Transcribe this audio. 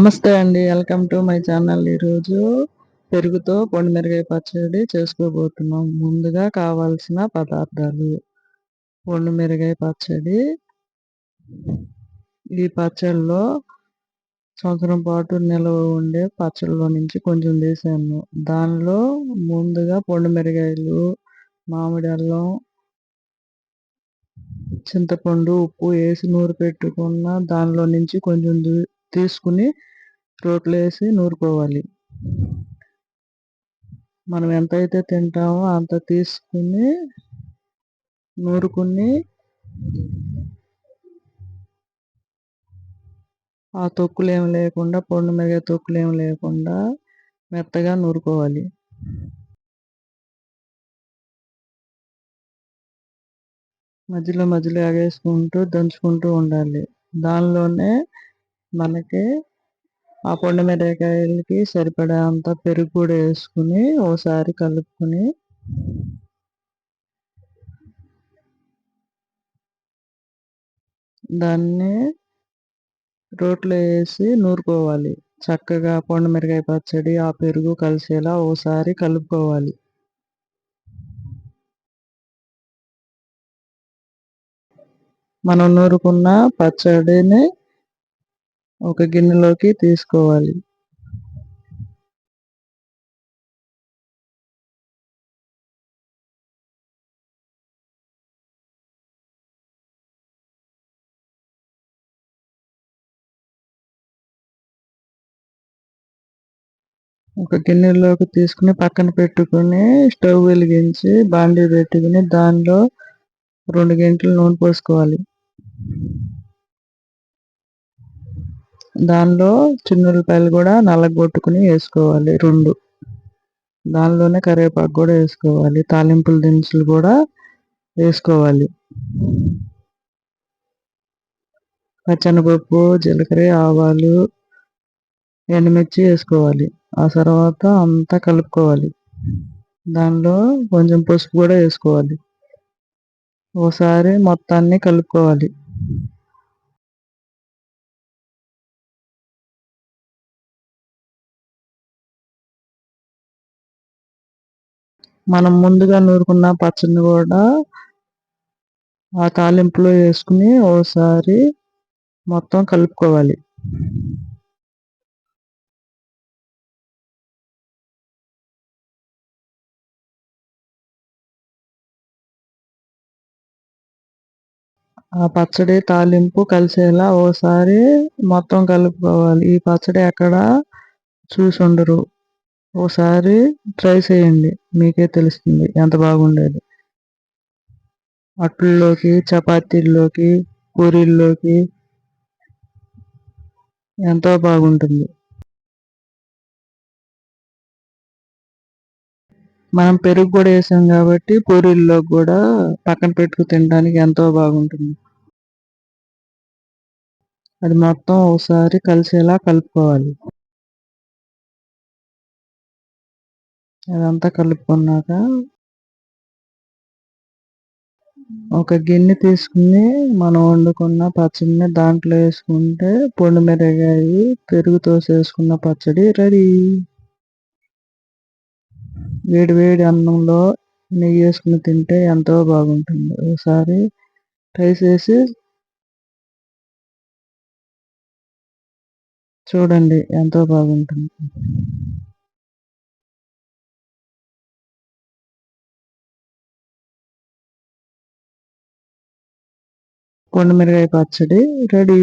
నమస్తే అండి. Welcome to my channel ఈరోజు పెరుగుతో పొండిమిరకాయ పచ్చడి చేసుకోబోతున్నాం. ముందుగా కావాల్సిన పదార్థాలు. పొండిమిరకాయ పచ్చడి. ఈ పచ్చడిలో సంవత్సరం పాటు నిల్వ ఉండే పచ్చళ్ళలో నుంచి కొంచెం తీసాను దానిలో ముందుగా పొండిమిరకాయలు మామిడి అల్లం చింతపండు ఉప్పు వేసి నూరు పెట్టుకున్న దానిలో నుంచి కొంచెం తీసుకుని రోట్లో వేసి నూరుకోవాలి. మనం ఎంతైతే తింటామో అంత తీసుకుని నూరుకుని ఆ తొక్కులు ఏమి లేకుండా పొండు మీద తొక్కులు ఏమి లేకుండా మెత్తగా నూరుకోవాలి. మధ్యలో మధ్యలో ఎగేసుకుంటూ దంచుకుంటూ ఉండాలి. దానిలోనే మనకి ఆ పొండు మిరపకాయలకి సరిపడా అంత పెరుగు కూడా వేసుకుని ఓసారి కలుపుకొని దాన్ని రోట్లో వేసి నూరుకోవాలి. చక్కగా పొండు మిరకాయ పచ్చడి ఆ పెరుగు కలిసేలా ఓసారి కలుపుకోవాలి. మనం నూరుకున్న పచ్చడిని ఒక గిన్నెలోకి తీసుకోవాలి. ఒక గిన్నెలోకి తీసుకుని పక్కన పెట్టుకుని స్టవ్ వెలిగించి బాండీ పెట్టుకుని దానిలో రెండు గంటలు నూనె పోసుకోవాలి. దానిలో చిన్నులపాయలు కూడా నల్లగొట్టుకుని వేసుకోవాలి రెండు. దానిలోనే కరివేపాకు కూడా వేసుకోవాలి తాలింపుల దినుసులు కూడా వేసుకోవాలి. పచ్చనపప్పు జీలకర్ర ఆవాలు ఎండుమిర్చి వేసుకోవాలి. ఆ తర్వాత అంతా కలుపుకోవాలి. దానిలో కొంచెం పసుపు కూడా వేసుకోవాలి. ఒకసారి మొత్తాన్ని కలుపుకోవాలి. మనం ముందుగా నూరుకున్న పచ్చడిని కూడా ఆ తాలింపులో వేసుకుని ఓసారి మొత్తం కలుపుకోవాలి. ఆ పచ్చడి తాలింపు కలిసేలా ఓసారి మొత్తం కలుపుకోవాలి. ఈ పచ్చడి ఎక్కడ చూసి ఉండరు. ఓసారి ట్రై చేయండి. మీకే తెలుస్తుంది ఎంత బాగుండేది. అట్లలోకి చపాతీల్లోకి పూరీల్లోకి ఎంతో బాగుంటుంది. మనం పెరుగు కూడా వేసాం కాబట్టి పూరీల్లో కూడా పక్కన పెట్టుకు తినడానికి ఎంతో బాగుంటుంది. అది మొత్తం ఒకసారి కలిసేలా కలుపుకోవాలి. అదంతా కలుపుకున్నాక ఒక గిన్నె తీసుకుని మనం వండుకున్న పచ్చడిని దాంట్లో వేసుకుంటే పొండు మిరగాయి పెరుగుతో చేసుకున్న పచ్చడి రెడీ. వేడి వేడి అన్నంలో నెయ్యి వేసుకుని తింటే ఎంతో బాగుంటుంది. ఒకసారి ట్రై చేసి చూడండి ఎంతో బాగుంటుంది. మిరగాయ పచ్చడి రెడీ.